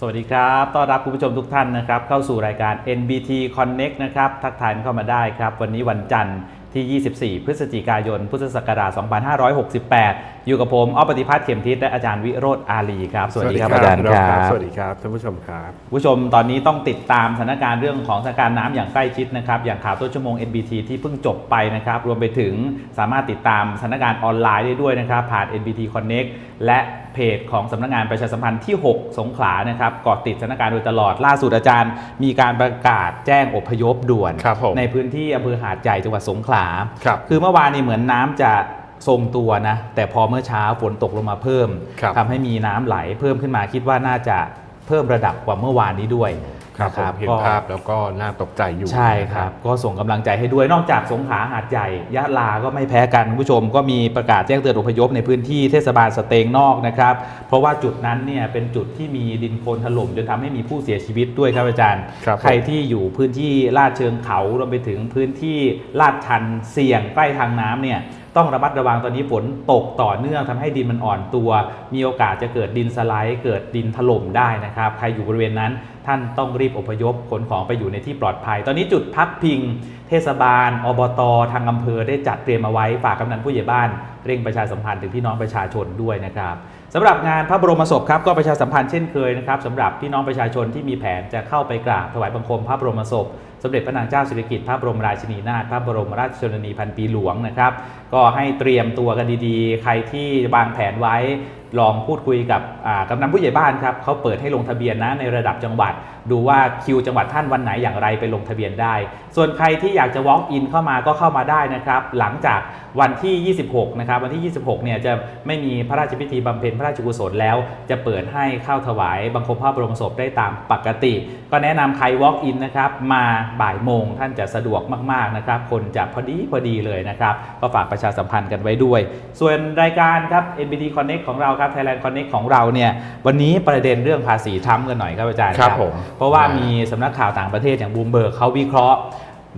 สวัสดีครับ ต้อนรับคุณผู้ชมทุกท่านนะครับ เข้าสู่รายการ NBT Connect นะครับ ทักทายเข้ามาได้ครับ วันนี้วันจันทร์ ที่ 24 พฤศจิกายน พุทธศักราช 2568อยู่กับผมอ้อปฏิพัฒน์เข็มทิศและอาจารย์วิโรธอาลีครับ สวัสดีครับอาจารย์ครับ สวัสดีครับท่านผู้ชมครับผู้ชมตอนนี้ต้องติดตามสถานการณ์เรื่องของสถานการณ์น้ำอย่างใกล้ชิดนะครับอย่างข่าวต้นชั่วโมง NBT ที่เพิ่งจบไปนะครับรวมไปถึงสามารถติดตามสถานการณ์ออนไลน์ได้ด้วยนะครับผ่าน NBT Connect และเพจของสำนักงานประชาสัมพันธ์ที่ 6 สงขลานะครับเกาะติดสถานการณ์โดยตลอดล่าสุดอาจารย์ มีการประกาศแจ้งอพยพด่วนครับผมในพื้นที่อำเภอหาดใหญ่จังหวัดสงขลาครับคือเมื่อวานนี้เหมือนน้ำจะ ทรงตัวนะ แต่พอเมื่อเช้าฝนตกลงมาเพิ่มครับทำให้มีน้ำไหลเพิ่มขึ้นมาคิดว่าน่าจะเพิ่มระดับกว่าเมื่อวานนี้ด้วยครับนะผมเห็นก็ภาพแล้วก็น่าตกใจอยู่ใช่ครับ ก็ส่งกำลังใจให้ด้วยนอกจากสงขลาหาดใหญ่ยะลาก็ไม่แพ้กันคุณผู้ชม ก็มีประกาศแจ้งเตือนอพยพในพื้นที่เทศบาลสเตงนอกนะครับ เพราะว่าจุดนั้นเนี่ยเป็นจุดที่มีดินโคลนถล่มจนทำให้มีผู้เสียชีวิตด้วยครับอาจารย์ครับผมใครที่อยู่พื้นที่ลาดเชิงเขารวมไปถึงพื้นที่ลาดชันเสี่ยงใกล้ทางน้ำเนี่ย ต้องระมัดระวังตอนนี้ฝนตกต่อเนื่องทำให้ดินมันอ่อนตัว มีโอกาสจะเกิดดินสไลด์ เกิดดินถล่มได้นะครับใครอยู่บริเวณนั้น ท่านต้องรีบอพยพขนของไปอยู่ในที่ปลอดภัย ตอนนี้จุดพักพิง เทศบาล อบต ทางอำเภอได้จัดเตรียมเอาไว้ฝากกำนันผู้ใหญ่บ้านเร่งประชาสัมพันธ์ถึงพี่น้องประชาชนด้วยนะครับสำหรับงานพระบรมศพครับก็ประชาสัมพันธ์เช่นเคยนะครับสำหรับพี่น้องประชาชนที่มีแผนจะเข้าไปกราบถวายบังคมพระบรมศพ สมเด็จพระนางเจ้าสิริกิติ์พระบรมราชินีนาถพระบรมราชชนนีพันปีหลวงนะครับ ก็ให้เตรียมตัวกันดีๆ ใครที่วางแผนไว้ ลองพูดคุยกับกำนันผู้ใหญ่บ้านครับเขาเปิดให้ลงทะเบียนนะในระดับจังหวัด ดูว่าคิวจังหวัดท่านวันไหนอย่างไรไปลงทะเบียนได้ ส่วนใครที่อยากจะ walk in เข้ามาก็เข้ามาได้นะครับ หลังจากวันที่ 26 นะครับ วันที่ 26 เนี่ยจะไม่มีพระราชพิธีบำเพ็ญพระราชกุศลแล้ว จะเปิดให้เข้าถวายบังคมพระบรมศพได้ตามปกติ ก็แนะนำใคร walk in นะครับมาบ่ายโมงท่านจะสะดวกมากๆนะครับ คนจะพอดีพอดีเลยนะครับ ก็ฝากประชาสัมพันธ์กันไว้ด้วย ส่วนรายการครับ NBT Connect ของเราครับ Thailand Connect ของเราเนี่ยวันนี้ประเด็นเรื่องภาษีทรัมป์กันหน่อยครับอาจารย์ครับผมเพราะว่ามีสำนักข่าวต่างประเทศอย่างบูมเบิร์กเขาวิเคราะห์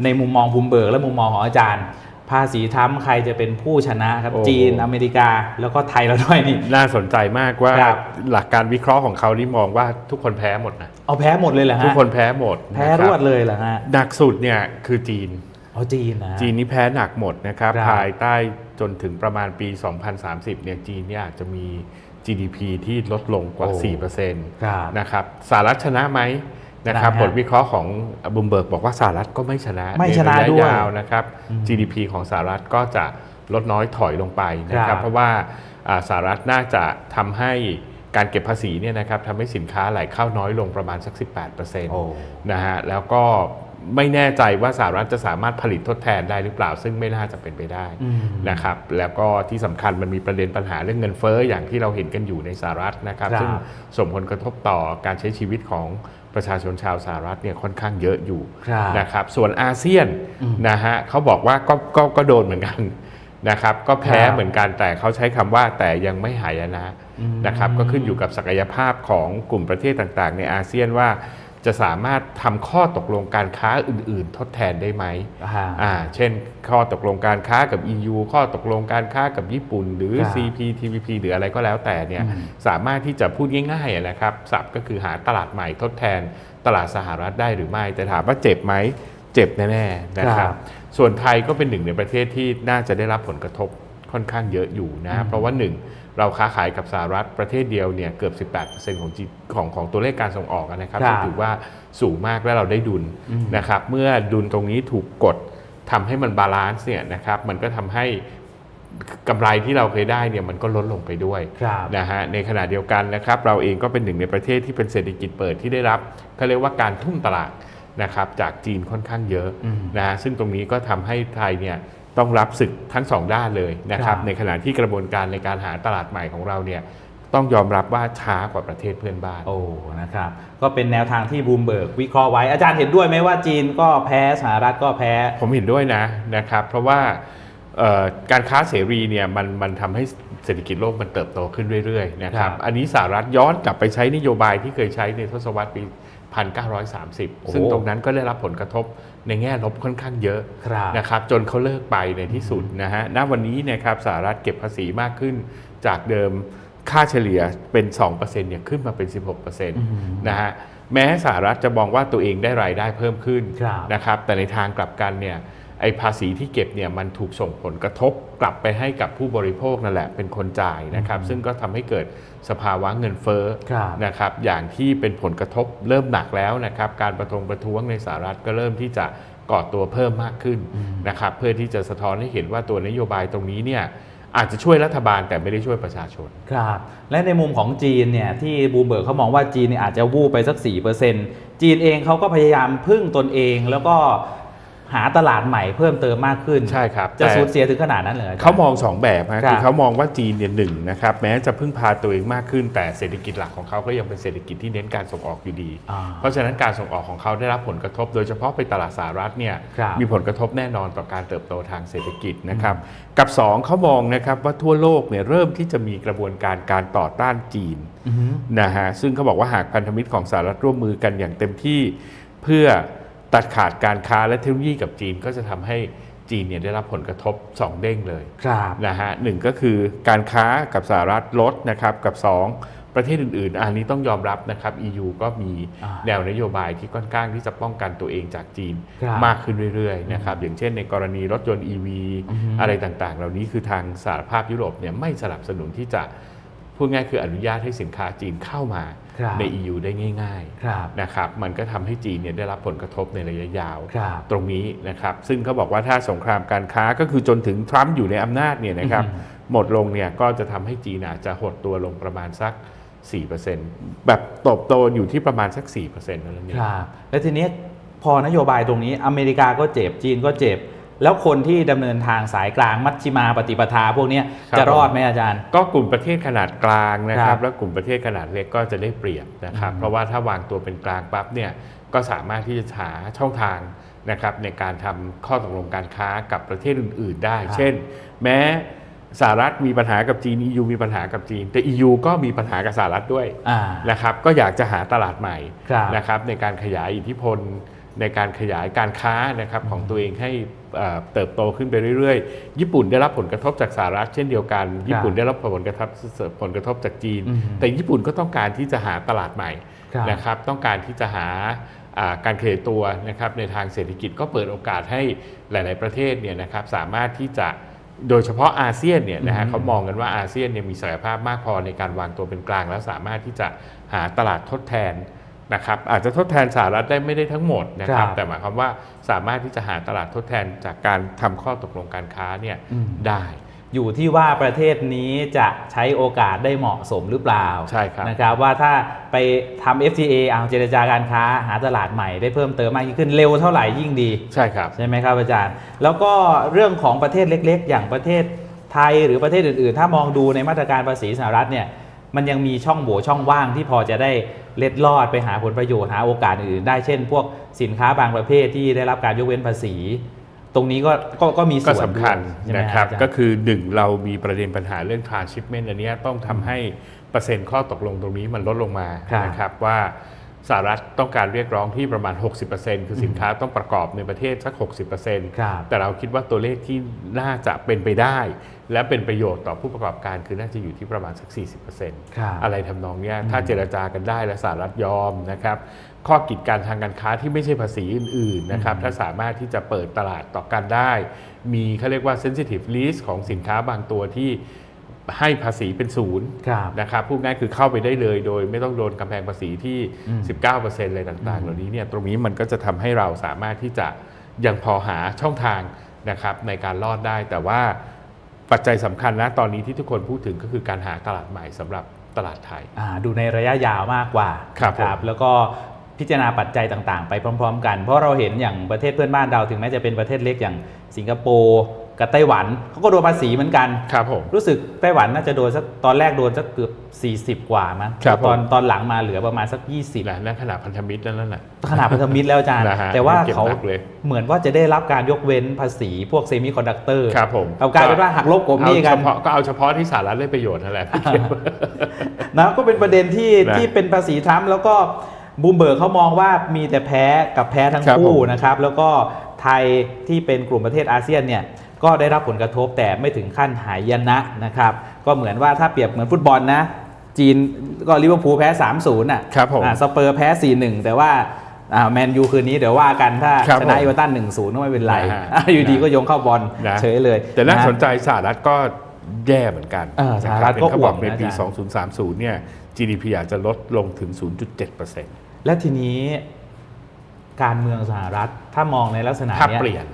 ในมุมมองบูมเบิร์กและมุมมองของอาจารย์ ภาษีทรัมป์ใครจะเป็นผู้ชนะครับโอ้โหจีนอเมริกาแล้วก็ไทยเราด้วยนี่ น่าสนใจมากว่าครับ หลักการวิเคราะห์ของเขานี่มองว่าทุกคนแพ้หมดนะเอาแพ้หมดเลยเหรอฮะทุกคนแพ้หมดแพ้นะครบวดเลยเหรอฮะหนักสุดเนี่ยคือจีนเอาจีนนะจีนนี่แพ้หนักหมดนะครับครับภายใต้ จนถึงประมาณปี 2030 เนี่ยจีนเนี่ยอาจจะมี GDP ที่ลดลงกว่าโอ้4%ครับนะครับสหรัฐชนะไหมนะครับชนะฮะผลวิเคราะห์ของบุมเบิร์กบอกว่าสหรัฐก็ไม่ชนะไม่ชนะใระด้วยยาวนะครับอืม GDP ของสหรัฐก็จะลดน้อยถอยลงไปนะคครัรับบเพราะว่าอ่าสหรัฐน่าจะทำให้การเก็บภาษีเนี่ยนะครับทำให้สินค้าไหลเข้าน้อยลงประมาณสัก 18%โอ้นะฮะแล้วก็ ไม่แน่ใจว่าสหรัฐจะสามารถผลิตทดแทนได้หรือเปล่า ซึ่งไม่น่าจะเป็นไปได้อืมนะครับแล้วก็ที่สำคัญมันมีประเด็นปัญหาเรื่องเงินเฟ้ออย่างที่เราเห็นกันอยู่ในสหรัฐนะครับครับซึ่งส่งผลกระทบต่อการใช้ชีวิตของประชาชนชาวสหรัฐเนี่ยค่อนข้างเยอะอยู่ครับนะครับส่วนอาเซียนอืมนะฮะเขาบอกว่าก็ก็ก็โดนเหมือนกันนะครับก็แพ้ครับเหมือนกันแต่เขาใช้คำว่าแต่ยังไม่หายนะอืมนะครับก็ขึ้นอยู่กับศักยภาพของกลุ่มประเทศต่างๆ ในอาเซียนว่า จะสามารถทำข้อตกลงการค้าอื่น ๆ ทดแทนได้ไหมอ่าอ่า เช่น ข้อตกลงการค้ากับ EU ข้อตกลงการค้ากับญี่ปุ่น หรือครับ CPTPP หรืออะไรก็แล้วแต่เนี่ยอืมสามารถที่จะพูดง่ายๆนะครับศัพท์ก็คือหาตลาดใหม่ทดแทนตลาดสหรัฐได้หรือไม่ แต่ถามว่าเจ็บไหมเจ็บแน่ๆนะคครัรับบส่วนไทยก็เป็นหนึ่งในประเทศที่น่าจะได้รับผลกระทบค่อนข้างเยอะอยู่นะอืมเพราะว่าหนึ่ง เราค้าขายกับสหรัฐประเทศเดียวเนี่ยเกือบ 18%ของ G ของของตัวเลขการส่งออกนะครับครับซึ่งถือว่าสูงมากและเราได้ดุลอืมนะครับเมื่อดุลตรงนี้ถูกกดทำให้มันบาลานซ์เนี่ยนะครับมันก็ทำให้กำไรที่เราเคยได้เนี่ยมันก็ลดลงไปด้วยครับนะฮะในขณะเดียวกันนะครับ เราเองก็เป็นหนึ่งในประเทศที่เป็นเศรษฐกิจเปิดที่ได้รับเขาเรียกว่าการทุ่มตลาดนะครับจากจีนค่อนข้างเยอะอืมนะฮะซึ่งตรงนี้ก็ทำให้ไทยเนี่ย ต้องรับศึกทั้งสองด้านเลยนะครับครับ ในขณะที่กระบวนการในการหาตลาดใหม่ของเราเนี่ยต้องยอมรับว่าช้ากว่าประเทศเพื่อนบ้าน โอ้ นะครับ ก็เป็นแนวทางที่บูมเบิร์กวิเคราะห์ไว้ อาจารย์เห็นด้วยไหมว่าจีนก็แพ้สหรัฐก็แพ้ ผมเห็นด้วยนะนะครับ เพราะว่าเเอ่อการค้าเสรีเนี่ยมันมันทำให้เศรษฐกิจโลกมันเติบโตขึ้นเรื่อยๆนะครับครับอันนี้สหรัฐย้อนกลับไปใช้นโยบายที่เคยใช้ในทศวรรษปีโอ้1930 ซึ่งตรงนั้นก็ได้รับผลกระทบ ในแง่ลบค่อนข้างเยอะครับนะครับจนเขาเลิกไปในที่สุดนะฮะณวันนี้เนะครับสหรัฐเก็บภาษีมากขึ้นจากเดิมค่าเฉลี่ยเป็น 2%เนี่ยขึ้นมาเป็น 16%นะฮะแม้สหรัฐจะมองว่าตัวเองได้รายได้เพิ่มขึ้นครับนะครับแต่ในทางกลับกันเนี่ย ไอ้ภาษีที่เก็บเนี่ยมันถูกส่งผลกระทบกลับไปให้กับผู้บริโภคนั่นแหละเป็นคนจ่ายนะครับซึ่งก็ทำให้เกิดสภาวะเงินเฟ้อครับนะครับอย่างที่เป็นผลกระทบเริ่มหนักแล้วนะครับการประทงประท้วงในสหรัฐก็เริ่มที่จะก่อตัวเพิ่มมากขึ้นนะครับเพื่อที่จะสะท้อนให้เห็นว่าตัวนโยบายตรงนี้เนี่ยอาจจะช่วยรัฐบาลแต่ไม่ได้ช่วยประชาชน ครับ และในมุมของจีนเนี่ยที่บูมเบิร์กเขามองว่าจีนเนี่ยอาจจะวูบไปสัก 4%จีนเองเขาก็พยายามพึ่งตนเองแล้วก็ หาตลาดใหม่เพิ่มเติมมากขึ้น ใช่ครับจะแต่สูญเสียถึงขนาดนั้นเลยเขามองสองแบบฮะครับคือเขามองว่าจีนเนี่ยหนึ่งนะครับแม้จะพึ่งพาตัวเองมากขึ้น แต่เศรษฐกิจหลักของเขาก็ยังเป็นเศรษฐกิจที่เน้นการส่งออกอยู่ดีอ่าเพราะฉะนั้นการส่งออกของเขาได้รับผลกระทบ โดยเฉพาะไปตลาดสหรัฐเนี่ยครับมีผลกระทบแน่นอนต่อการเติบโตทางเศรษฐกิจนะครับกับสองเขามองนะครับว่าทั่วโลกเนี่ยเริ่มที่จะมีกระบวนการการต่อต้านจีนอือฮึนะฮะซึ่งเขาบอกว่าหากพันธมิตรของสหรัฐร่วมมือกันอย่างเต็มที่เพื่อ ตัดขาดการค้าและเทคโนโลยีกับจีนก็จะทำให้จีนเนี่ยได้รับผลกระทบ 2 เด้งเลยครับนะฮะหนึ่งก็คือการค้ากับสหรัฐลดนะครับกับ 2 ประเทศอื่น ๆ อันนี้ต้องยอมรับนะครับ EU ก็มีอ่าแนวนโยบายที่ค่อนข้างที่จะป้องกันตัวเองจากจีนครับมากขึ้นเรื่อยๆนะครับอย่างเช่นในกรณีรถยนต์ EV อือฮึอะไรต่างๆ เหล่านี้คือทางสหภาพยุโรปเนี่ยไม่สนับสนุนที่จะพูดง่ายคืออนุญาตให้สินค้าจีนเข้ามาครับ ใน EU ได้ง่ายครับๆนะครับมันก็ทำให้จีนเนี่ยได้รับผลกระทบในระยะยาวครับตรงนี้นะครับซึ่งเขาบอกว่าถ้าสงครามการค้าก็คือจนถึงทรัมป์อยู่ในอำนาจเนี่ยนะครับอือฮึหมดลงเนี่ยก็จะทำให้จีนอาจจะหดตัวลงประมาณสัก 4%แบบโตบโตอยู่ที่ประมาณสัก 4%นั่นเองครับและทีนี้พอนโยบายตรงนี้อเมริกาก็เจ็บจีนก็เจ็บ แล้วคนที่ดำเนินทางสายกลางมัชชิมาปฏิปทาพวกเนี้ยครับจะรอดไหมอาจารย์ ก็กลุ่มประเทศขนาดกลางนะคครัรับบแล้วกลุ่มประเทศขนาดเล็กก็จะได้เปรียบนะครับอืมเพราะว่าถ้าวางตัวเป็นกลางปั๊บเนี่ยก็สามารถที่จะหาช่องทางนะครับในการทำข้อตกลงการค้ากับประเทศอื่น ๆ ได้ เช่น แม้สหรัฐมีปัญหากับจีน EU มีปัญหากับจีน แต่ EU ก็มีปัญหากับสหรัฐด้วยอ่านะครับ ก็อยากจะหาตลาดใหม่ครับนะครับในการขยายอิทธิพล ในการขยายการค้านะครับของตัวเองให้เอ่อเติบโตขึ้นไปเรื่อยๆ ญี่ปุ่นได้รับผลกระทบจากสหรัฐเช่นเดียวกัน ญี่ปุ่นได้รับผลกระทบผลกระทบจากจีนอืมแต่ญี่ปุ่นก็ต้องการที่จะหาตลาดใหม่ครับนะครับ ต้องการที่จะหาอ่าการขยายตัวนะครับในทางเศรษฐกิจก็เปิดโอกาสให้หลาย ๆประเทศเนี่ยนะครับสามารถที่จะโดยเฉพาะอาเซียนเนี่ยนะฮะอืมเขามองกันว่าอาเซียนเนี่ยมีศักยภาพมากพอในการวางตัวเป็นกลาง แล้วสามารถที่จะหาตลาดทดแทน นะครับอาจจะทดแทนสหรัฐได้ไม่ได้ทั้งหมดนะครับครับ แต่หมายความว่าสามารถที่จะหาตลาดทดแทนจากการทำข้อตกลงการค้าเนี่ยอืมได้อยู่ที่ว่าประเทศนี้จะใช้โอกาสได้เหมาะสมหรือเปล่าใช่ครับนะครับว่าถ้าไปทำ FTA เอาเจรจาการค้าหาตลาดใหม่ได้เพิ่มเติมมากยิ่งขึ้นเร็วเท่าไหร่ยิ่งดีใช่ครับใช่ไหมครับอาจารย์ แล้วก็เรื่องของประเทศเล็กๆ อย่างประเทศไทยหรือประเทศอื่นๆ ถ้ามองดูในมาตรการภาษีสหรัฐเนี่ยมันยังมีช่องโหว่ช่องว่างที่พอจะได้ เล็ดลอดไปหาผลประโยชน์หาโอกาสอื่นๆได้เช่น พวกสินค้าบางประเภทที่ได้รับการยกเว้นภาษี ตรงนี้ก็ก็ก็มีก็ส่วนสำคัญด้วยใช่ไหมนะครับอาจาย์ ก็คือหนึ่งเรามีประเด็นปัญหาเรื่อง transshipment อันเนี้ยต้องทำให้เปอร์เซ็นต์ข้อตกลงตรงนี้มันลดลงมาครับนะครับว่าสหรัฐต้องการเรียกร้องที่ประมาณ 60%คือสินค้าต้องประกอบในประเทศสัก 60%ครับแต่เราคิดว่าตัวเลขที่น่าจะเป็นไปได้ และเป็นประโยชน์ต่อผู้ประกอบการคือน่าจะอยู่ที่ประมาณสัก 40%ครับอะไรทำนองเนี้ยถ้าเจรจากันได้และสหรัฐยอมนะครับข้อกีดการทางการค้าที่ไม่ใช่ภาษีอื่นๆนะครับถ้าสามารถที่จะเปิดตลาดต่อกันได้ มีเขาเรียกว่า sensitive list ของสินค้าบางตัวที่ให้ภาษีเป็นศูนย์ครับนะครับพูดง่ายคือเข้าไปได้เลยโดยไม่ต้องโดนกำแพงภาษีที่อืม19%อะไรต่างๆ เหล่านี้เนี่ยตรงนี้มันก็จะทำให้เราสามารถที่จะยังพอหาช่องทางนะครับในการรอดได้แต่ว่า ปัจจัยสำคัญนะตอนนี้ที่ทุกคนพูดถึงก็คือการหาตลาดใหม่สำหรับตลาดไทยอ่าดูในระยะยาวมากกว่าครับนะผมแล้วก็พิจารณาปัจจัยต่างๆ ไปพร้อม ๆ กัน เพราะเราเห็นอย่างประเทศเพื่อนบ้านเราถึงแม้จะเป็นประเทศเล็กอย่างสิงคโปร์ กับไต้หวันเขาก็โดนภาษีเหมือนกันครับผมรู้สึกไต้หวันน่าจะโดนสักตอนแรกโดนสักเกือบ40 กว่ามั้งครับผมตอนตอนหลังมาเหลือประมาณสัก 20นะนั่นขนาดพันธมิตรนั่นแหละขนาดพันธมิตรแล้วอาจารย์นะฮะแต่ว่าเก็บเขาหนักเลยเหมือนว่าจะได้รับการยกเว้นภาษีพวกเซมิคอนดักเตอร์ครับผมเอากลายเป็นว่าหักลบกบหนี้กัเอานเฉพาะก็เอาเฉพาะที่สหรัฐได้ประโยชน์นั่นแหละนะก็เป็นประเด็นที่นะที่เป็นภาษีทรัมป์แล้วก็บูมเบิร์กเขามองว่ามีแต่แพ้กับแพ้ทั้งครับคู่ผมนะครับ แล้วก็ไทยที่เป็นกลุ่มประเทศอาเซียนเนี่ย ก็ได้รับผลกระทบแต่ไม่ถึงขั้นหายนะนะครับก็เหมือนว่าถ้าเปรียบเหมือนฟุตบอลนะจีนก็ลิเวอร์พูลแพ้ 3-0น่ะครับผมอ่าสเปอร์แพ้ 4-1 แต่ว่าอ่าแมนยูคืนนี้เดี๋ยวว่ากันถ้าครับชนะผมเอเวอร์ตัน1-0ก็ไม่เป็นไรนะฮะอะอยู่ดีก็โยงเข้าบอลนะเฉยเลย แต่น่าะสนใจสหรัฐก็แย่เหมือนกันเออสหรัฐนะคบก็เห็นเขาบอกอ่วมในนะปีอาจารย์2030 เนี่ย GDP อาจจะลดลงถึง 0.7%และทีนี้การเมืองสหรัฐถ้ามองในลักษณะถ้าเนี้ยเปลี่ยน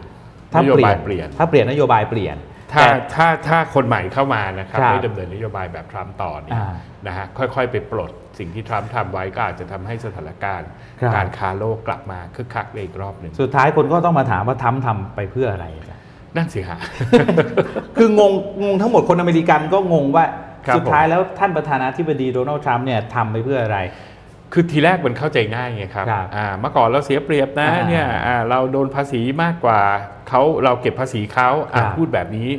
ถ้านโยเปลี่บายยเปลี่ยน ถ้าเปลี่ยนนโยบายเปลี่ยน ถ้าแต่ถ้าถ้าคนใหม่เข้ามานะครับครับไม่ดำเนินนโยบายแบบทรัมป์ต่อเนี่ยอ่านะฮะค่อยๆ ไปปลดสิ่งที่ทรัมป์ทำไว้ก็อาจจะทำให้สถานการณ์ครับการค้าโลกกลับมาคึกคักได้อีกรอบหนึ่งสุดท้ายคนก็ต้องมาถามว่าทำทำไปเพื่ออะไรอาจารย์นั่นสิฮะคืองงงงทั้งหมดคนอเมริกันก็งงว่าครับสุดท้ายแล้วท่านประธานาธิบดีโดนัลด์ทรัมป์เนี่ยทำไปเพื่ออะไร คือทีแรกมันเข้าใจง่ายไงครับครับอ่าเมื่อก่อนเราเสียเปรียบนะอ่าเนี่ยอ่าเราโดนภาษีมากกว่าเขาเราเก็บภาษีเขาอะครับพูดแบบนี้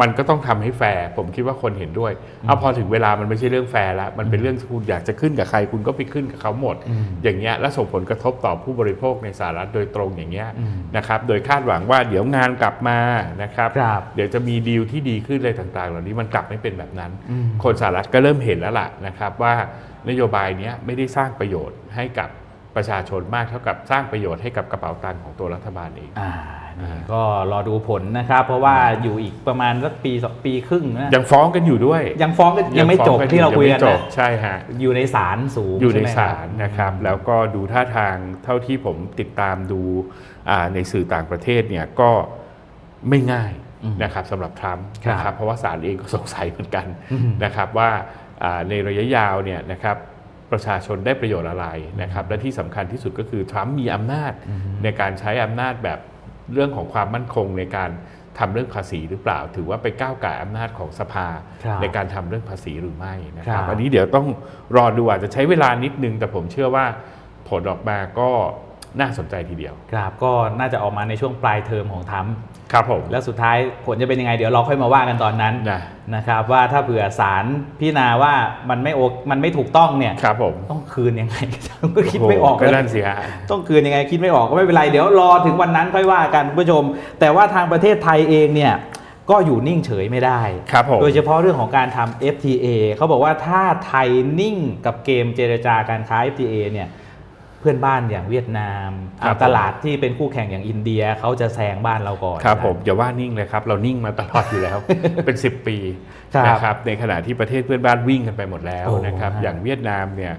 มันก็ต้องทำให้แฟร์ผมคิดว่าคนเห็นด้วยเอาพอถึงเวลามันไม่ใช่เรื่องแฟร์แล้วมันเป็นเรื่องที่คุณอยากจะขึ้นกับใครคุณก็ไปขึ้นกับเขาหมด อืมอย่างเงี้ยและส่งผลกระทบต่อผู้บริโภคในสหรัฐโดยตรงอย่างเงี้ยอืมนะครับโดยคาดหวังว่าเดี๋ยวงานกลับมานะครับ ครับ เดี๋ยวจะมีดีลที่ดีขึ้นอะไรต่างๆ เหล่านี้มันกลับไม่เป็นแบบนั้น อืม คนสหรัฐก็เริ่มเห็นแล้วล่ะนะครับว่า นโยบายเนี้ยไม่ได้สร้างประโยชน์ให้กับประชาชนมากเท่ากับสร้างประโยชน์ให้กับกระเป๋าตังค์ของตัวรัฐบาลเองอ่านี่ก็รอดูผลนะครับ เพราะว่าอยู่อีกประมาณสักปีสองปีครึ่งนะยังฟ้องกันอยู่ด้วย ยังฟ้องกันยังไม่จบฟ้องที่เราคุยกันงไม่จนะบใช่ฮะอยู่ในศาลสูงอยู่ในช่ไหมศาลนะครับ แล้วก็ดูท่าทางเท่าที่ผมติดตามดูอ่าในสื่อต่างประเทศเนี่ยก็ไม่ง่ายอืมนะครับสำหรับทรัมป์ครับนะครับเพราะว่าศาลเองก็สงสัยเหมือนกันอืมนะครับว่าอ่า ในระยะยาวเนี่ยนะครับประชาชนได้ประโยชน์อะไรนะครับและที่สำคัญที่สุดก็คือทรัมป์มีอำนาจในการใช้อำนาจแบบเรื่องของความมั่นคงในการทำเรื่องภาษีหรือเปล่า ถือว่าไปก้าวไก่ายอำนาจของสภาครับในการทำเรื่องภาษีหรือไม่นะคครัรับบอันนี้เดี๋ยวต้องรอดูอาจจะใช้เวลานิดนึง แต่ผมเชื่อว่าผลออกมาก็ น่าสนใจทีเดียว ครับก็น่าจะออกมาในช่วงปลายเทอมของทรัมป์ครับผม แล้วสุดท้ายผลจะเป็นยังไงเดี๋ยวเราค่อยมาว่ากันตอนนั้นนะนะครับว่าถ้าเผื่อศาลพิจารณาว่ามันไม่โอมันไม่ถูกต้องเนี่ยครับผมต้องคืนยังไงก็คิดไม่ออกโโหก็เลยนั่นสิฮะต้องคืนยังไงคิดไม่ออกก็ไม่เป็นไรเดี๋ยวรอถึงวันนั้นค่อยว่ากันคุณผู้ชม แต่ว่าทางประเทศไทยเองเนี่ยก็อยู่นิ่งเฉยไม่ได้ครับผมโดยเฉพาะเรื่องของการทำ FTA เขาบอกว่าถ้าไทยนิ่งกับเกมเจรจาการค้า FTA เนี่ย เพื่อนบ้านอย่างเวียดนามครับอ่าตลาดที่เป็นคู่แข่งอย่างอินเดียเขาจะแซงบ้านเราก่อน ครับผมอย่าว่านิ่งเลยครับ เรานิ่งมาตลอดอยู่แล้ว เป็น 10 ปีครับนะครับในขณะที่ประเทศเพื่อนบ้านวิ่งกันไปหมดแล้วโอ้นะครับฮะอย่างเวียดนามเนี่ย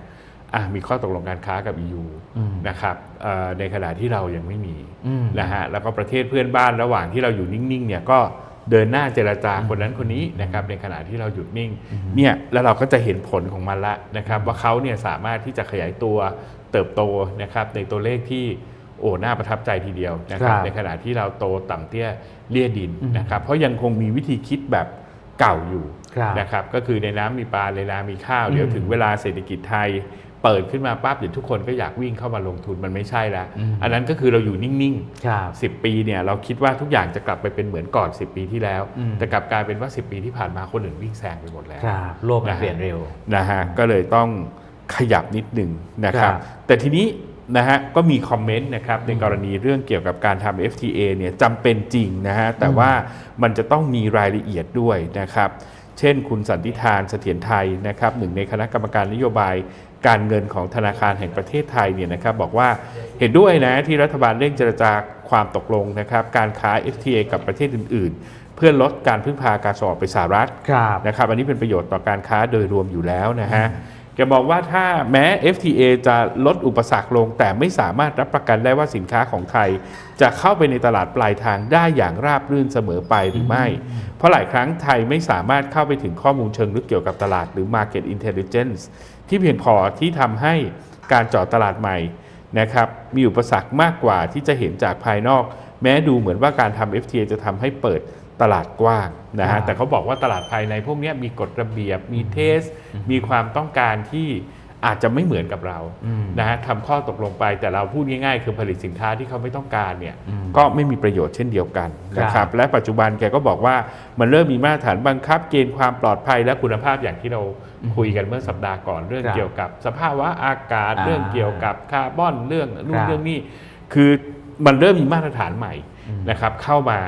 อะมีข้อตกลงการค้ากับ EU อืม นะครับเอ่อในขณะที่เรายังไม่มีอืม นะฮะแล้วก็ประเทศเพื่อนบ้านระหว่างที่เราอยู่นิ่งๆเนี่ยก็เดินหน้าเจรจาคนนั้นคนนี้นะครับในขณะที่เราหยุดนิ่งเนี่ยแล้วเราก็จะเห็นผลของมันละนะครับว่าเขาเนี่ยสามารถที่จะขยายตัว เติบโตนะครับในตัวเลขที่โอ้น่าประทับใจทีเดียวนะครับครับในขณะที่เราโตต่ำเตี้ยเลี่ยดินอืมนะครับเพราะยังคงมีวิธีคิดแบบเก่าอยู่ครับนะครับก็คือในน้ำมีปลาในนามีข้าวเดี๋ยวอืมถึงเวลาเศรษฐกิจไทยเปิดขึ้นมาปั๊บเดี๋ยวทุกคนก็อยากวิ่งเข้ามาลงทุนมันไม่ใช่แล้วอืมอันนั้นก็คือเราอยู่นิ่งครับๆ10 ปีเนี่ยเราคิดว่าทุกอย่างจะกลับไปเป็นเหมือนก่อน 10 ปีที่แล้วอืมแต่กลับกลายเป็นว่า 10 ปีที่ผ่านมาคนอื่นวิ่งแซงไปหมดแล้วครับโลกมันนะฮะเปลี่ยนเร็วนะฮะก็เลยต้อง ขยับนิดหนึ่งนะครับครับ แต่ทีนี้นะฮะก็มีคอมเมนต์นะครับในกรณีเรื่องเกี่ยวกับการทำ FTA เนี่ยจำเป็นจริงนะฮะแต่ว่ามันจะต้องมีรายละเอียดด้วยนะครับ เช่นคุณสันติธานเสถียรไทยนะครับหนึ่งในคณะกรรมการนโยบายการเงินของธนาคารแห่งประเทศไทยเนี่ยนะครับบอกว่าเห็นด้วยนะที่รัฐบาลเร่งเจรจาความตกลงนะครับการค้า FTA กับประเทศอื่น ๆ เพื่อลดการพึ่งพาการส่งออกไปสหรัฐครับนะครับอันนี้เป็นประโยชน์ต่อการค้าโดยรวมอยู่แล้วนะฮะ แกบอกว่าถ้าแม้ FTA จะลดอุปสรรคลง แต่ไม่สามารถรับประกันได้ว่าสินค้าของไทย จะเข้าไปในตลาดปลายทางได้อย่างราบรื่นเสมอไปหรือไม่ เพราะหลายครั้งไทยไม่สามารถเข้าไปถึงข้อมูลเชิงลึกเกี่ยวกับตลาดหรือ Market Intelligence ที่เพียงพอที่ทำให้การเจาะตลาดใหม่นะครับมีอุปสรรคมากกว่าที่จะเห็นจากภายนอก แม้ดูเหมือนว่าการทำ FTA จะทำให้เปิด ตลาดกว้างนะครัฮะบแต่เขาบอกว่าตลาดภายในพวกเนี้ยมีกฎระเบียบมีเทส มีความต้องการที่อาจจะไม่เหมือนกับเราอืมนะฮะทำข้อตกลงไปแต่เราพูดง่ายๆ คือผลิตสินค้าที่เขาไม่ต้องการเนี่ยอืมก็ไม่มีประโยชน์เช่นเดียวกันนะคครัรับบและปัจจุบันแกก็บอกว่ามันเริ่มมีมาตรฐานบังคับเกณฑ์ความปลอดภัยและคุณภาพอย่างที่เราคุยกันเมื่อสัปดาห์ก่อนเรื่องครับเกี่ยวกับ สภาวะอากาศอ่าเรื่องเกี่ยวกับคาร์บอนเรื่องนู่คนรับเรื่องนี้คือมันเริ่มมีมาตรฐานใหม่อืมนะครับเข้ามา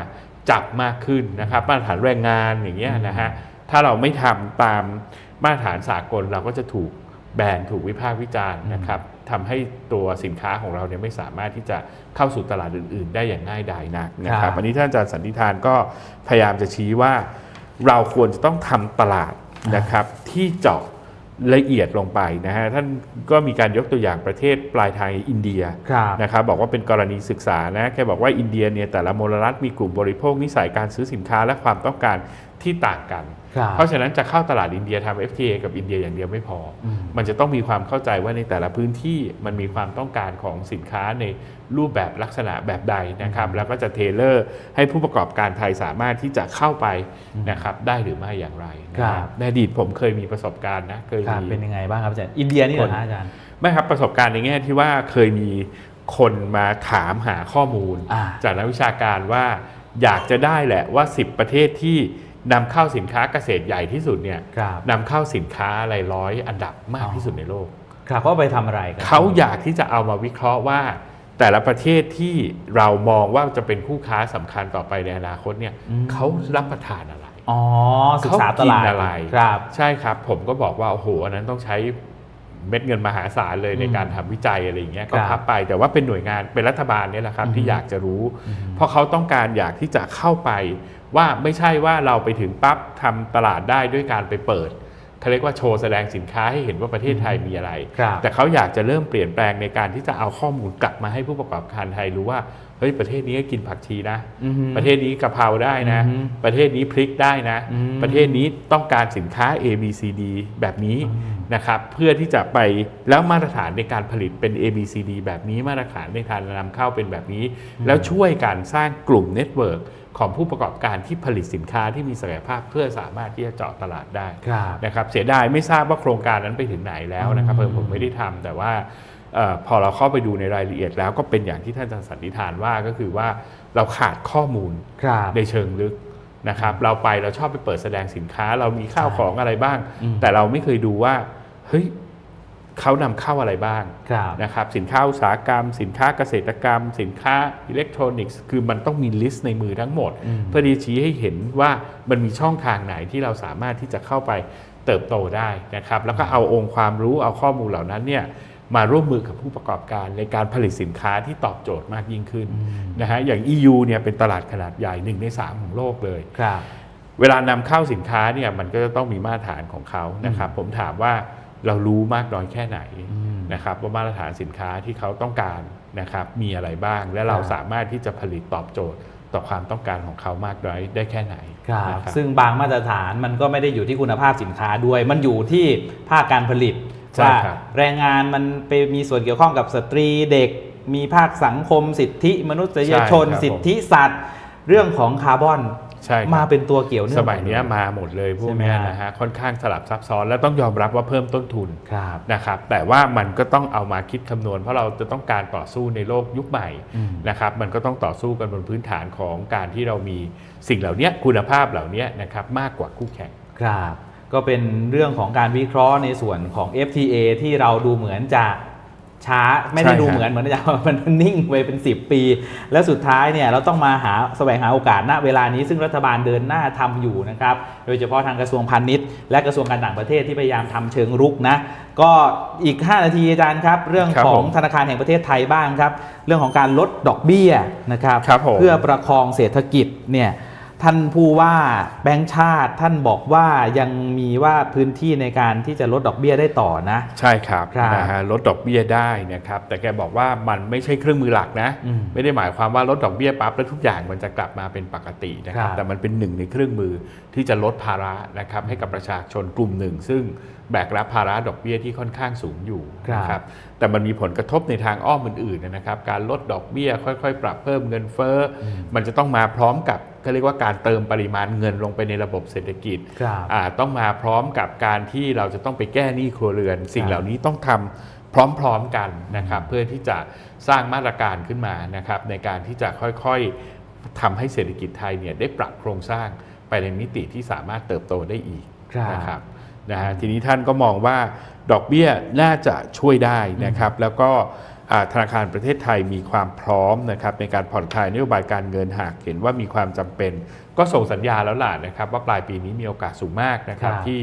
จับมากขึ้นนะครับมาตรฐานแรงงานอย่างเงี้ยนะฮะถ้าเราไม่ทำตามมาตรฐานสากลเราก็จะถูกแบนถูกวิพากษ์วิจารณ์นะครับทำให้ตัวสินค้าของเราเนี่ยไม่สามารถที่จะเข้าสู่ตลาดอื่น ๆ ได้อย่างง่ายดายนักนะคครัรับบอันนี้ท่านอาจารย์สันนิธานก็พยายามจะชี้ว่า เราควรจะต้องทำตลาดนะครับที่เจาะ ละเอียดลงไปนะฮะท่านก็มีการยกตัวอย่างประเทศปลายทางอินเดียครับนะครับบอกว่าเป็นกรณีศึกษานะแกบอกว่าอินเดียเนี่ยแต่ละมลรัฐมีกลุ่มบริโภคนิสัยการซื้อสินค้าและความต้องการที่ต่างกันครับ เพราะฉะนั้นจะเข้าตลาดอินเดียทำ FTA กับอินเดียอย่างเดียวไม่พออมมันจะต้องมีความเข้าใจว่าในแต่ละพื้นที่มันมีความต้องการของสินค้าในรูปแบบลักษณะแบบใดนะครับ แล้วก็จะเทเลอร์ให้ผู้ประกอบการไทยสามารถที่จะเข้าไปนะครับได้หรือไม่อย่างไรนะคครัรับบในอดีตผมเคยมีประสบการณ์นะเคยครับมีเป็นยังไงบ้างครับอาจารย์อินเดียนี่เหรอคนฮะอาจารย์ไม่ครับประสบการณ์ในแง่ที่ว่าเคยมีคนมาถามหาข้อมูลอ่าจากนักวิชาการว่าอยากจะได้แหละว่า 10 ประเทศที่ นำเข้าสินค้าเกษตรใหญ่ที่สุดเนี่ยครับนำเข้าสินค้าอะไรร้อยอันดับมากที่สุดในโลก ครับเขาเอาไปทำอะไรกันเขาอยากที่จะเอามาวิเคราะห์ว่า แต่ละประเทศที่เรามองว่าจะเป็นคู่ค้าสำคัญต่อไปในอนาคตเนี่ยเขารับประทานอะไรอ๋อศึกษาตลาดเขากินอะไรครับ ใช่ครับ ผมก็บอกว่าโอ้โหอันนั้นต้องใช้เม็ดเงินมหาศาลเลยในการทำวิจัยอะไรอย่างเงี้ยก็ครับพับไป แต่ว่าเป็นหน่วยงานเป็นรัฐบาลเนี่ยแหละครับที่อยากจะรู้ เพราะเขาต้องการอยากที่จะเข้าไป ว่าไม่ใช่ว่าเราไปถึงปั๊บทำตลาดได้ด้วยการไปเปิดเขาเรียกว่าโชว์แสดงสินค้าให้เห็นว่าประเทศไทยมีอะไรครับแต่เขาอยากจะเริ่มเปลี่ยนแปลงในการที่จะเอาข้อมูลกลับมาให้ผู้ประกอบการไทยรู้ว่าเฮ้ยประเทศนี้ก็กินผักชีนะอือฮึประเทศนี้กะเพราได้นะอือฮึประเทศนี้พริกได้นะอืมประเทศนี้ต้องการสินค้า A B C D แบบนี้นะครับเพื่อที่จะไปแล้วมาตรฐานในการผลิตเป็น A B C D แบบนี้มาตรฐานในการนำเข้าเป็นแบบนี้ แล้วช่วยกันสร้างกลุ่มเน็ตเวิร์ก ของผู้ประกอบการที่ผลิตสินค้าที่มีศักยภาพเพื่อสามารถที่จะเจาะตลาดได้ครับนะครับเสียดายไม่ทราบว่าโครงการนั้นไปถึงไหนแล้วนะครับอืมเพิ่มผมไม่ได้ทำแต่ว่าเออพอเราเข้าไปดูในรายละเอียดแล้วก็เป็นอย่างที่ท่านอาจารย์สันนิษฐานว่าก็คือว่าเราขาดข้อมูลครับในเชิงลึกนะครับเราไปเราชอบไปเปิดแสดงสินค้า เรามีข้าวใช่ของอะไรบ้างอืมแต่เราไม่เคยดูว่าเฮ้ย เขานำเข้าอะไรบ้างครับนะครับสินค้าอุตสาหกรรม สินค้าเกษตรกรรม สินค้าอิเล็กทรอนิกส์ คือมันต้องมีลิสต์ในมือทั้งหมดอืมเพื่อที่จะชี้ให้เห็นว่ามันมีช่องทางไหนที่เราสามารถที่จะเข้าไปเติบโตได้นะครับแล้วก็เอาองค์ความรู้เอาข้อมูลเหล่านั้นเนี่ยมาร่วมมือกับผู้ประกอบการในการผลิตสินค้าที่ตอบโจทย์มากยิ่งขึ้นนะฮะอย่าง EU เนี่ยเป็นตลาดขนาดใหญ่หนึ่งใน 3 ของโลกเลยครับเวลานำเข้าสินค้าเนี่ยมันก็จะต้องมีมาตรฐานของเขานะครับผมถามว่า เรารู้มากน้อยแค่ไหนอืมนะครับว่ามาตรฐานสินค้าที่เขาต้องการนะครับมีอะไรบ้าง และเราครับสามารถที่จะผลิตตอบโจทย์ต่อความต้องการของเขามากน้อยได้แค่ไหนครับนะครับซึ่งบางมาตรฐานมันก็ไม่ได้อยู่ที่คุณภาพสินค้าด้วย มันอยู่ที่ภาคการผลิตใช่ว่าครับแรงงานมันไปมีส่วนเกี่ยวข้องกับสตรีเด็ก มีภาคสังคม สิทธิ มนุษยชนใช่ครับสิทธิสัตว์ เรื่องของคาร์บอน ใช่ครับมาเป็นตัวเกี่ยวเนื่องสมัยเนี้ยมาหมดเลยพวกเนี้ยใช่ไหมฮะนะฮะค่อนข้างสลับซับซ้อนและต้องยอมรับว่าเพิ่มต้นทุนครับนะครับแต่ว่ามันก็ต้องเอามาคิดคำนวณ เพราะเราจะต้องการต่อสู้ในโลกยุคใหม่อืมนะครับมันก็ต้องต่อสู้กันบนพื้นฐานของการที่เรามีสิ่งเหล่านี้คุณภาพเหล่านี้นะครับมากกว่าคู่แข่งครับก็เป็นเรื่องของการวิเคราะห์ในส่วนของ FTA ที่เราดูเหมือนจะ ช้าไม่ได้ใช่ดูครับเหมือนเหมือนจะมันนิ่งไปเป็น 10 ปี แล้วสุดท้ายเนี่ยเราต้องมาหาแสวงหาโอกาสณเวลานี้ซึ่งรัฐบาลเดินหน้าทำอยู่นะครับโดยเฉพาะทางกระทรวงพาณิชย์ และกระทรวงการต่างประเทศที่พยายามทำเชิงรุกนะก็อีก 5 นาทีอาจารย์ครับ เรื่องครับของผมธนาคารแห่งประเทศไทยบ้างครับ เรื่องของการลดดอกเบี้ยนะครับครับผมเพื่อประคองเศรษฐกิจเนี่ย ท่านผู้ว่าแบงค์ชาติท่านบอกว่ายังมีว่าพื้นที่ในการที่จะลดดอกเบี้ยได้ต่อนะ ใช่ครับครับนะฮะลดดอกเบี้ยได้นะครับ แต่แกบอกว่ามันไม่ใช่เครื่องมือหลักนะอืมไม่ได้หมายความว่าลดดอกเบี้ยปั๊บแล้วทุกอย่างมันจะกลับมาเป็นปกตินะครับครับแต่มันเป็นหนึ่งในเครื่องมือที่จะลดภาระนะครับให้กับประชาชนกลุ่มหนึ่ง ซึ่งแบกรับภาระดอกเบี้ยที่ค่อนข้างสูงอยู่ครับนะครับ แต่มันมีผลกระทบในทางอ้อมอื่นๆนะครับ การลดดอกเบี้ย ค่อยๆ ปรับเพิ่มเงินเฟ้ออมมันจะต้องมาพร้อมกับก็เรียกว่าการเติมปริมาณเงินลงไปในระบบเศรษฐกิจครับอ่าต้องมาพร้อมกับการที่เราจะต้องไปแก้หนี้ครัวเรือน สิ่งครับเหล่านี้ต้องทำพร้อมๆกันนะครับ เพื่อที่จะสร้างมาตรการขึ้นมานะครับ ในการที่จะค่อยๆทำให้เศรษฐกิจไทยเนี่ยได้ปรับโครงสร้างไปในมิติที่สามารถเติบโตได้อีกครับนะครับ นะฮะทีนี้ท่านก็มองว่าดอกเบี้ยน่าจะช่วยได้นะครับ แล้วก็อ่าธนาคารประเทศไทยมีความพร้อมนะครับในการผ่อนคลายนโยบายการเงินหากเห็นว่ามีความจำเป็น ก็ส่งสัญญาแล้วล่ะนะครับ ว่าปลายปีนี้มีโอกาสสูงมากนะครับครับที่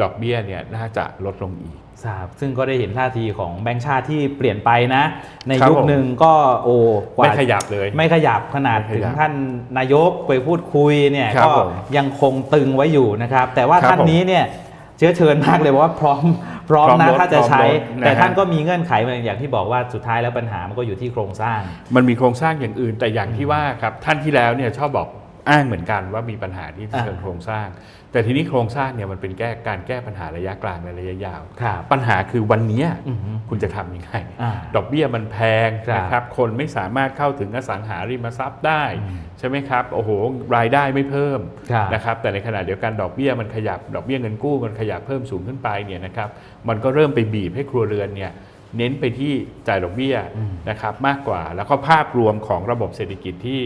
ดอกเบี้ยเนี่ยน่าจะลดลงอีกทราบซึ่งก็ได้เห็นท่าทีของแบงค์ชาติที่เปลี่ยนไปนะ ในครับยุคผมหนึ่งก็โอ้กว่าไม่ขยับเลย ไม่ขยับขนาดไม่ขถึงยับท่านนายกไปพูดคุยเนี่ยครับก็ผมยังคงตึงไว้อยู่นะครับ แต่ว่าครับท่านนี้เนี่ยเชื้อเชิญมากเลยว่าพร้อมพร้อมพร้อมนะลดถ้าจะใช้พร้อมลดนะแต่ฮะท่านก็มีเงื่อนไขมาอย่างที่บอกว่าสุดท้ายแล้วปัญหามันก็อยู่ที่โครงสร้าง มันมีโครงสร้างอย่างอื่น แต่อย่างที่ว่าครับท่านที่แล้วเนี่ยชอบบอก อ้างเหมือนกันว่ามีปัญหาที่เชิงอ่าโครงสร้าง แต่ทีนี้โครงสร้างเนี่ยมันเป็นแก้การแก้ปัญหาระยะกลางและระยะยาวครับปัญหาคือวันเนี้ยอือฮึคุณจะทำยังไงอ่าดอกเบี้ยมันแพงครับนะครับคนไม่สามารถเข้าถึงอสังหาริมทรัพย์ได้อืมใช่ไหมครับโอ้โหรายได้ไม่เพิ่มครับนะครับแต่ในขณะเดียวกันดอกเบี้ยมันขยับดอกเบี้ยเงินกู้มันขยับเพิ่มสูงขึ้นไปเนี่ยนะครับมันก็เริ่มไปบีบให้ครัวเรือนเนี่ยเน้นไปที่จ่ายดอกเบี้ยอืมนะครับมากกว่าแล้วก็ภาพรวมของระบบเศรษฐกิจที่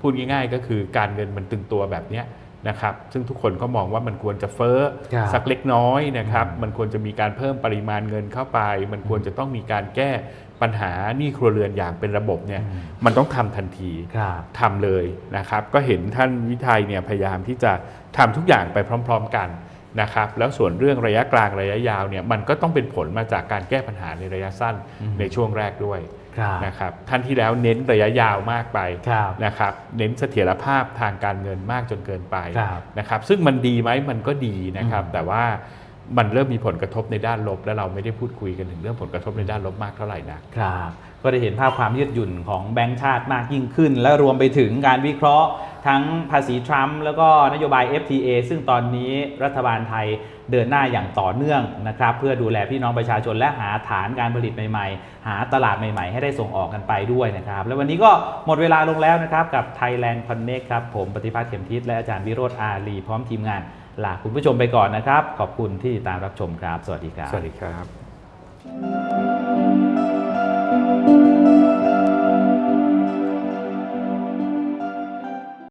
พูดง่ายๆ ก็คือการเงินมันตึงตัวแบบเนี้ยนะครับซึ่งทุกคนก็มองว่ามันควรจะเฟ้อครับสักเล็กน้อยนะครับอืมมันควรจะมีการเพิ่มปริมาณเงินเข้าไป มันควรจะต้องมีการแก้ปัญหาหนี้ครัวเรือนอย่างเป็นระบบเนี่ยอืมมันต้องทำทันทีครับทำเลยนะครับก็เห็นท่านวิทัยเนี่ยพยายามที่จะทำทุกอย่างไปพร้อม ๆ กันนะครับแล้วส่วนเรื่องระยะกลางระยะยาวเนี่ยมันก็ต้องเป็นผลมาจากการแก้ปัญหาในระยะสั้นอืมในช่วงแรกด้วยครับ นะครับท่านที่แล้วเน้นระยะยาวมากไปครับนะครับเน้นเสถียรภาพทางการเงินมากจนเกินไปครับนะครับซึ่งมันดีไหมมันก็ดีนะครับอืมแต่ว่ามันเริ่มมีผลกระทบในด้านลบ และเราไม่ได้พูดคุยกันถึงเรื่องผลกระทบในด้านลบมากเท่าไหร่นักครับ ก็ได้เห็นภาพความยืดหยุ่นของแบงก์ชาติมากยิ่งขึ้น และรวมไปถึงการวิเคราะห์ทั้งภาษีทรัมป์แล้วก็นโยบาย FTA ซึ่งตอนนี้รัฐบาลไทยเดินหน้าอย่างต่อเนื่องนะครับเพื่อดูแลพี่น้องประชาชนและหาฐานการผลิตใหม่ๆ หาตลาดใหม่ๆ ให้ได้ส่งออกกันไปด้วยนะครับ และวันนี้ก็หมดเวลาลงแล้วนะครับกับ Thailand Connect ครับผมปฏิภาณเข็มทิศและอาจารย์วิโรธอาลีพร้อมทีมงานลาคุณผู้ชมไปก่อนนะครับ ขอบคุณที่ติดตามรับชมครับ สวัสดีครับ สวัสดีครับ